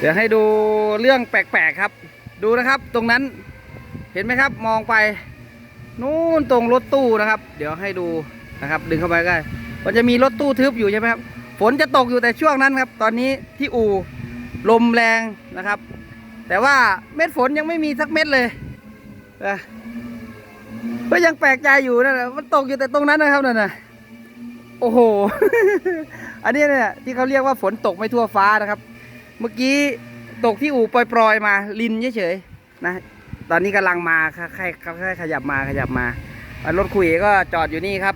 เดี๋ยวให้ดูเรื่องแปลกๆครับ ดูนะครับตรงนั้นเห็นไหมครับมองไปนู่นตรงรถตู้นะครับ เดี๋ยวให้ดูนะครับ ดึงเข้าไปใกล้มันจะมีรถตู้ทึบอยู่ใช่ไหมครับฝนจะตกอยู่แต่ช่วงนั้นครับ ตอนนี้ที่อู่ลมแรงนะครับ แต่ว่าเม็ดฝนยังไม่มีสักเม็ดเลยก็ยังแปลกใจอยู่นะมันตกอยู่แต่ตรงนั้นนะครับนั่นนะโอ้โห อันนี้เนี่ยที่เขาเรียกว่าฝนตกไม่ทั่วฟ้านะครับ เมื่อกี้ตกที่อู่ปล่อยๆมา ลินเฉยๆนะ ตอนนี้กำลังมาค่อยค่อยขยับมาขยับมารถคุยก็จอดอยู่นี่ครับ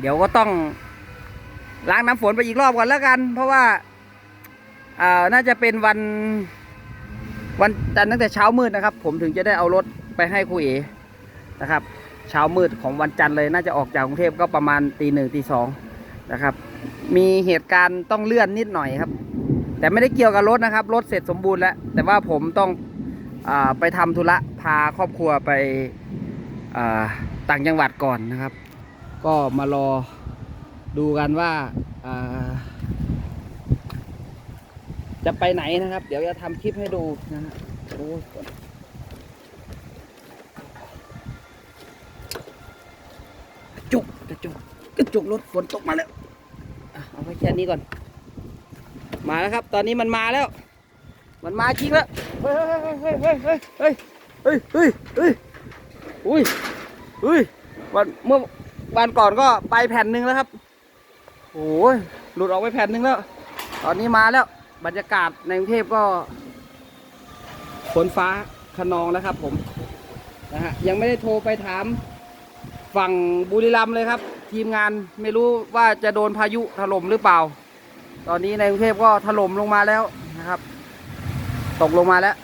เดี๋ยวก็ต้องล้างน้ำฝนไปอีกรอบก่อนแล้วกัน เพราะว่าอ่าน่าจะเป็นวันวันจันทร์ตั้งแต่เช้ามืดนะครับ ผมถึงจะได้เอารถไปให้คุยเอนะครับ เช้ามืดของวันจันทร์เลยน่าจะออกจากกรุงเทพก็ประมาณตีหนึ่งตีสองนะครับ มีเหตุการณ์ต้องเลื่อนนิดหน่อยครับ แต่ไม่ได้เกี่ยวกับรถนะครับ รถเสร็จสมบูรณ์แล้ว แต่ว่าผมต้องอไปทำธุระพาครอบครัวไปต่างจังหวัดก่อนนะครับ ก็มารอดูกันว่าจะไปไหนนะครับ เดี๋ยวจะทำคลิปให้ดูนะฮะโอ้จุกกระจุกกระจุกรถฝนตกมาแล้วเอาไว้แค่นี้ก่อน มาแล้วครับ ตอนนี้มันมาแล้ว มันมาจริงแล้ว เฮ้ยเฮ้ยเฮ้ยเฮ้ยเฮ้ยเฮ้ยเฮ้ยเฮ้ยอุ้ยอุ้ยวันเมื่อวันก่อนก็ไปแผ่นหนึ่งแล้วครับโอ้ยหลุดออกไปแผ่นหนึ่งแล้ว ตอนนี้มาแล้ว บรรยากาศในกรุงเทพก็ฝนฟ้าขนองแล้วครับ ผมนะฮะยังไม่ได้โทรไปถามฝั่งบุรีรัมย์เลยครับ ทีมงานไม่รู้ว่าจะโดนพายุถล่มหรือเปล่า ตอนนี้ในกรุงเทพก็ถล่มลงมาแล้วนะครับ ตกลงมาแล้ว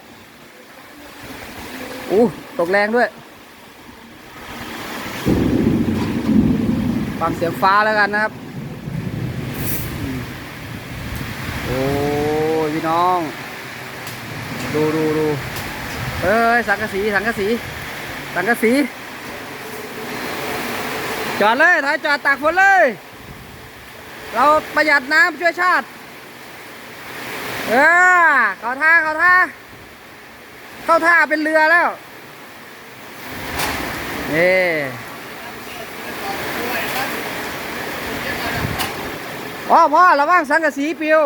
อู้ตกแรงด้วยฟังเสียงฟ้าแล้วกันนะครับ โอ้ยพี่น้อง ดูดูดูเอ้ยสังกะสีสังกะสีสังกะสี จอดเลยถอยจอดตากฝนเลย เราประหยัดน้ำช่วยชาติ เออเข้าท่าเข้าท่าเข้าท่าเป็นเรือแล้วนี่พ่อพ่อระวังสังกะสีปิว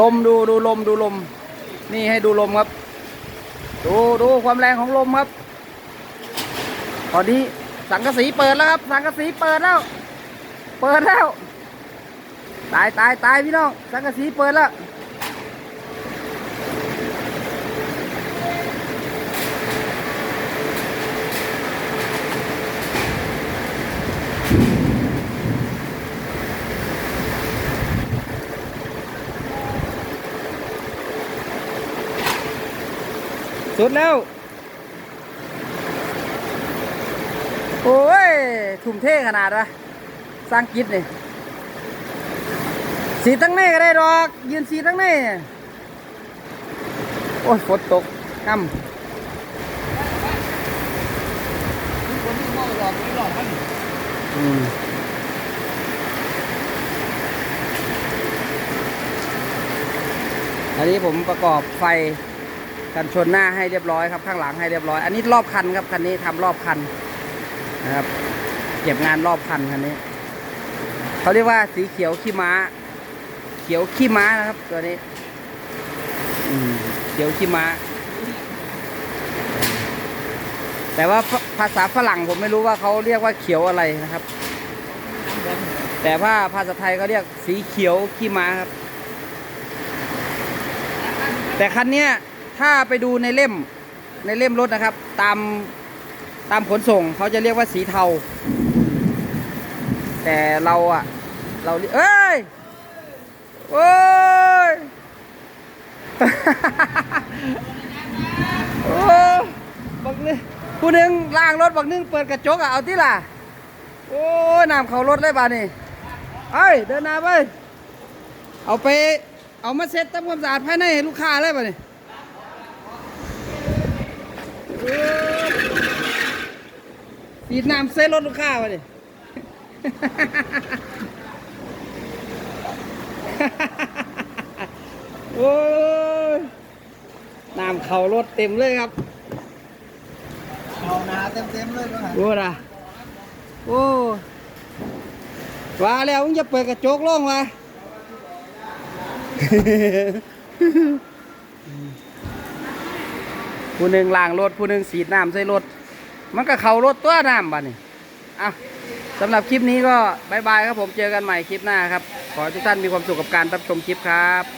ลมดูดูลมดูลม นี่ให้ดูลมครับ ดูดูความแรงของลมครับตอนนี้ สังกะสีเปิดแล้วครับ สังกะสีเปิดแล้ว เปิดแล้ว ตายตายตายพี่น้อง สังกะสีเปิดแล้วสุดแล้ว โอ้ยทุ่มเทขนาดวะสร้างกิจนี่สีตั้งแน่ก็ได้ดอก ยืนสีตั้งแน่โอ้ยฝนตกน้ำอันนี้ผมประกอบไฟกันชนหน้าให้เรียบร้อยครับ ข้างหลังให้เรียบร้อย อันนี้รอบคันครับคันนี้ทำรอบคัน นะครับ เก็บงานรอบคันคันนี้เขาเรียกว่าสีเขียวขี้ม้า เขียวขี้ม้านะครับตัวนี้เขียวขี้ม้า แต่ว่าภภาษาฝรั่งผมไม่รู้ว่าเขาเรียกว่าเขียวอะไรนะครับ แต่ว่าภาษาไทยเขาเรียกสีเขียวขี้ม้าครับ แต่คันเนี้ยถ้าไปดูในเล่มในเล่มรถนะครับ ตาม ตามขนส่งเขาจะเรียกว่าสีเทา แต่เราอะเราเรียกเอ้ยโอ้ยโอ้บักนึงผู้นึงล่างรถบักนึงเปิดกระจกอะเอาที่ล่ะ โอ้ยน้ำเขารถเลยบ้านี่เอ้ยเดินหน้าไปเอาไปเอามาเซ็ตทำความสะอาดภายในลูกค้าเลยบ้านี่ โอ้ยสีดน้ำเซ็ตรถลูกค้าบ้านี่โอ้ยน้ำเข่ารถเต็มเลยครับเอาหนาเต็มๆเลยว่าโอ้นะโอ้ว่าแล้วมึงจะเปิดกระจกลงมาผู้หนึ่งล้างรถผู้หนึ่งสีดน้ำใส่รถ มันก็เขารถตัวน้ำบ้านี่อะสำหรับคลิปนี้ก็บายบายครับผมเจอกันใหม่คลิปหน้าครับ ขอให้ทุกท่านมีความสุขกับการรับชมคลิปครับ